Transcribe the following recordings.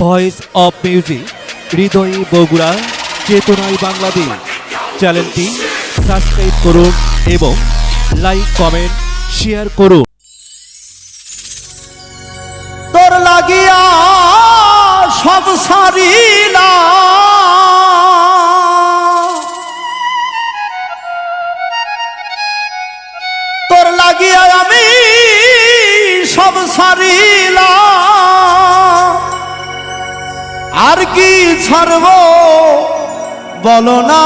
Voice of music হৃদয়ে বগুড়া চেতনায় বাংলাদেশ চ্যানেলটি সাবস্ক্রাইব করুন এবং লাইক কমেন্ট শেয়ার করুন। তোর লাগিয়া সব সারিলা। তোর লাগিয়া আমি সব সারিলা। আর কি ছাড়ব? বলো না।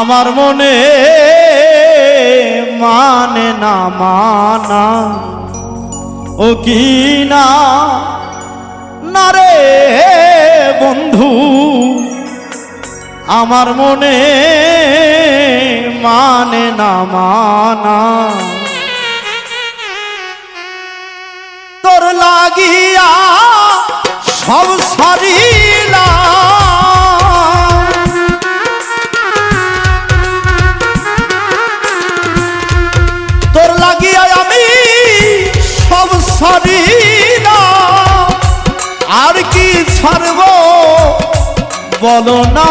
আমার মনে মানে না মানা। ও কি না? না রে বন্ধু। আমার মনে মানে না মানা। লাগিয়া সব সারিলা। তোর লাগিয়া আমি সব সারিলা। আর কি ছাড়ব বলো না।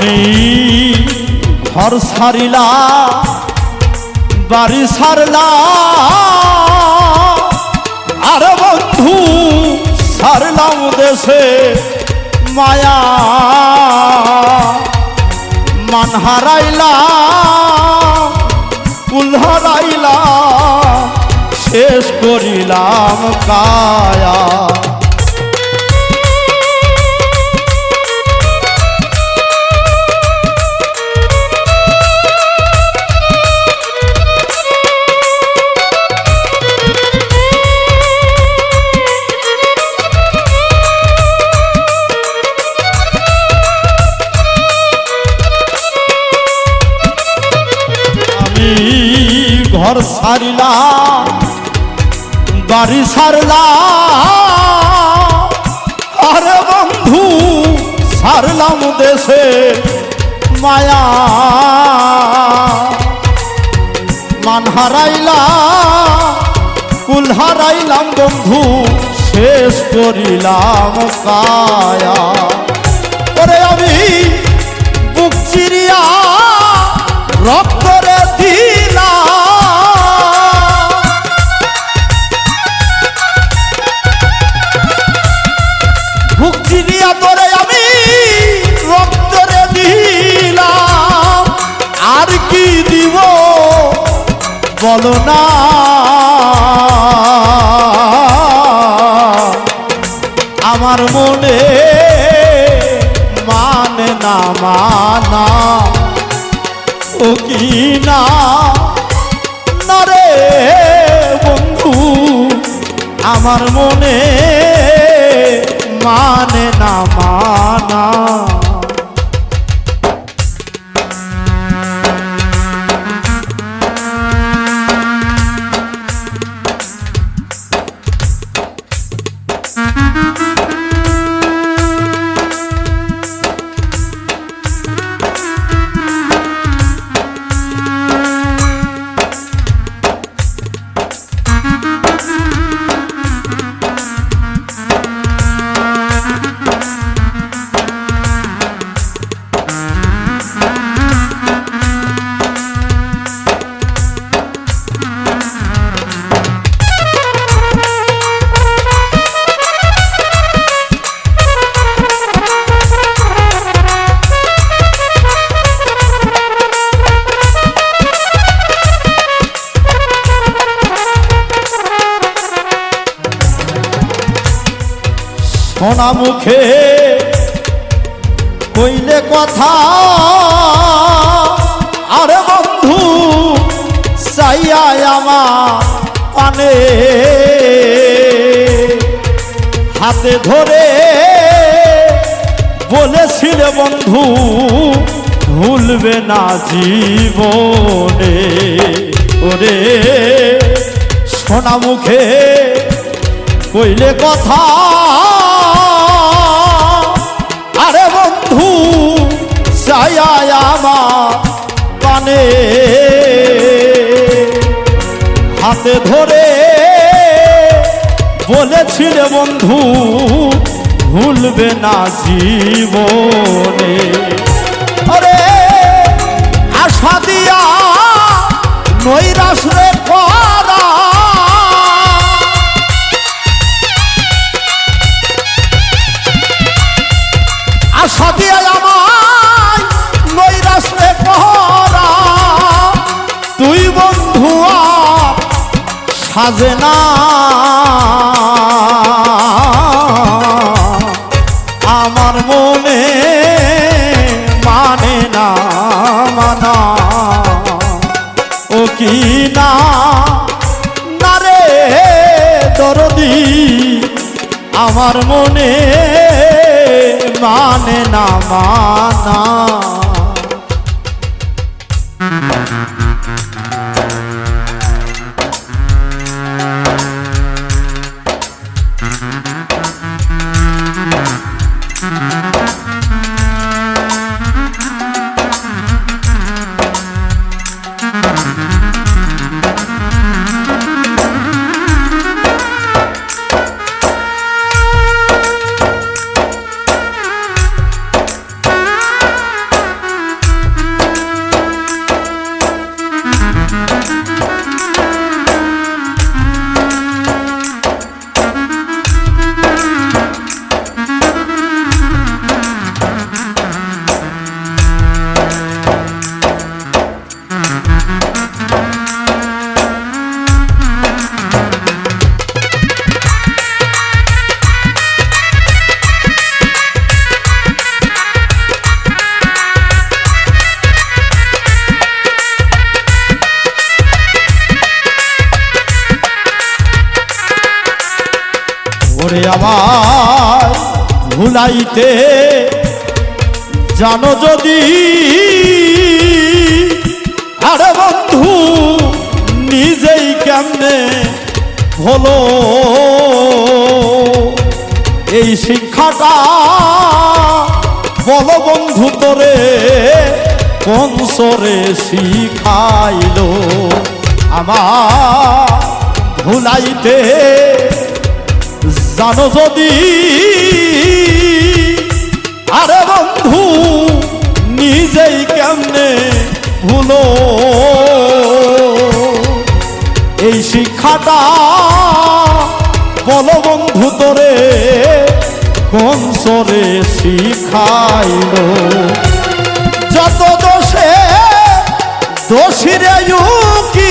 আমি ঘর সারিলা, বাড়ি সারলা। আর বন্ধু, সারলাম দেশে মায়া। মান হারাইলা কুল হারাইলা, শেষ করিলাম কায়া। ঘর সারিলা, বাড়ি সারলা। আরে বন্ধু, সারলাম দেশে মায়া। মান হারাইলা, কুল হারাইলাম বন্ধু, শেষ করিলাম কায়া। ওরে আমি বুক চিরিয়া রক্তরে বলো না। আমার মনে মানে না মানা। ও কি না রে বন্ধু, আমার মনে মানে না মানা। সোনা মুখে কইলে কথা, আরে বন্ধু, চাইয়া আমার পানে। হাতে ধরে বলেছিলে বন্ধু, ভুলবে না জীবনে। ওরে, সোনা মুখে কইলে কথা হাতে ধরে বলেছিলে বন্ধু ভুলবে না জীবনে। আরে আশা দিয়া নৈরাশ রে সাজে না আমার মনে মানে না মানা। ও কি না রে, দরদি। আমার মনে মানে না মানা। ওরে আমার ভুলাইতে। জানো যদি, আরে বন্ধু, নিজেই কেমনে হলো? এই শিক্ষাটা বলো বন্ধু তোরে, কোন সরে শিখাইলো? আমার ভুলাইতে জানো যদি, আরে বন্ধু, নিজেই কেমনে ভুলো? এই শিক্ষাটা বলো বন্ধু তোরে, কোন সরে শিখাইল? যত দোষে দোষীরে কি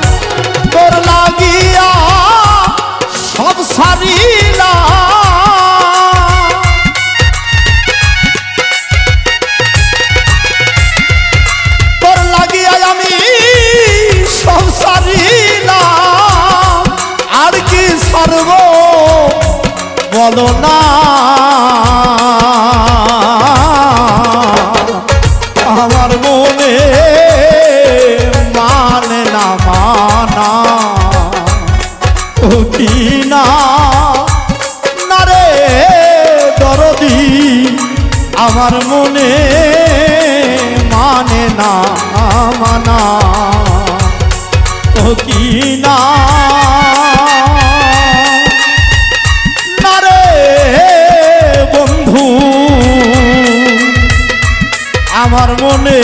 কি বন্ধু আমার মনে